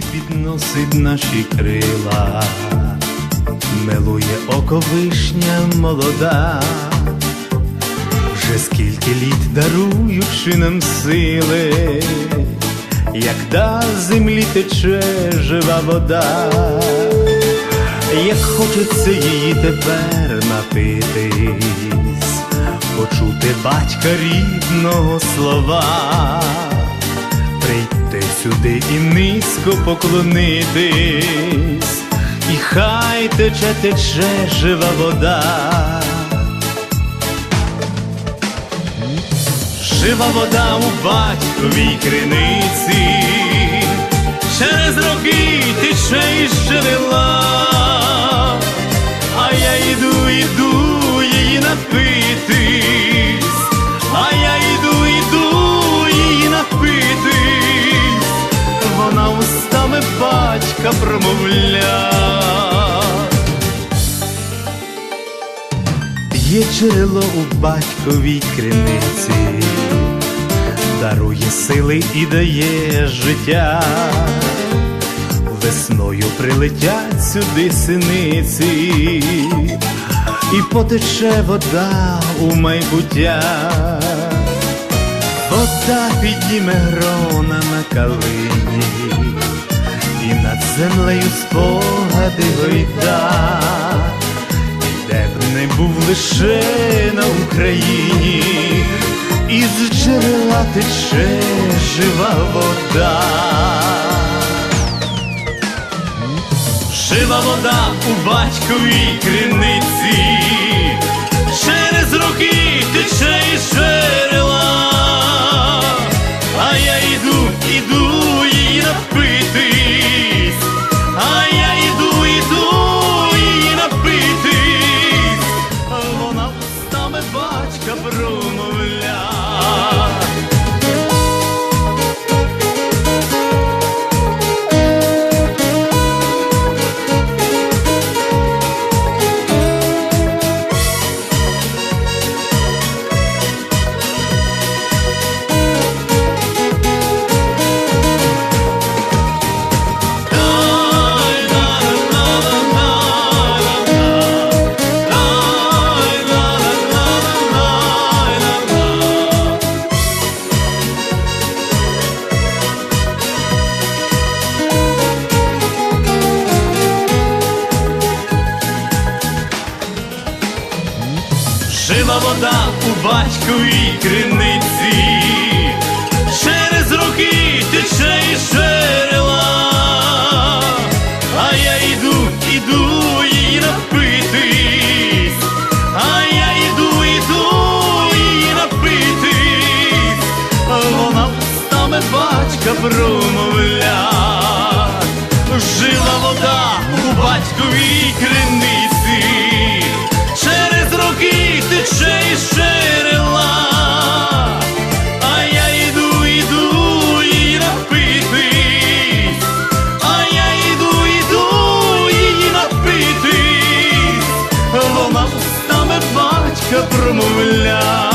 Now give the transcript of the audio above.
просить наші крила, милує око вишня молода, вже скільки літ даруючи нам сили, як да землі тече жива вода, як хочеться її тепер напитись, почути батька рідного слова прийти сюди і низько поклонитись, і хай тече, тече жива вода. Жива вода у батьковій криниці, через роки тече і джерела, промовля. Є джерело у батьковій криниці, дарує сили і дає життя. Весною прилетять сюди синиці, і потече вода у майбуття. Вода підніме грона на калині, і над землею спогади гойда де б не був лише на Україні, із джерела тече жива вода. Жива вода у батьковій криниці, батька Жива вода у батьковій криниці, через роки тече із джерела, а я йду, іду її напитись, а я йду, іду її напитись, вона устами батька промовля, напитись, вона устами батька промовля.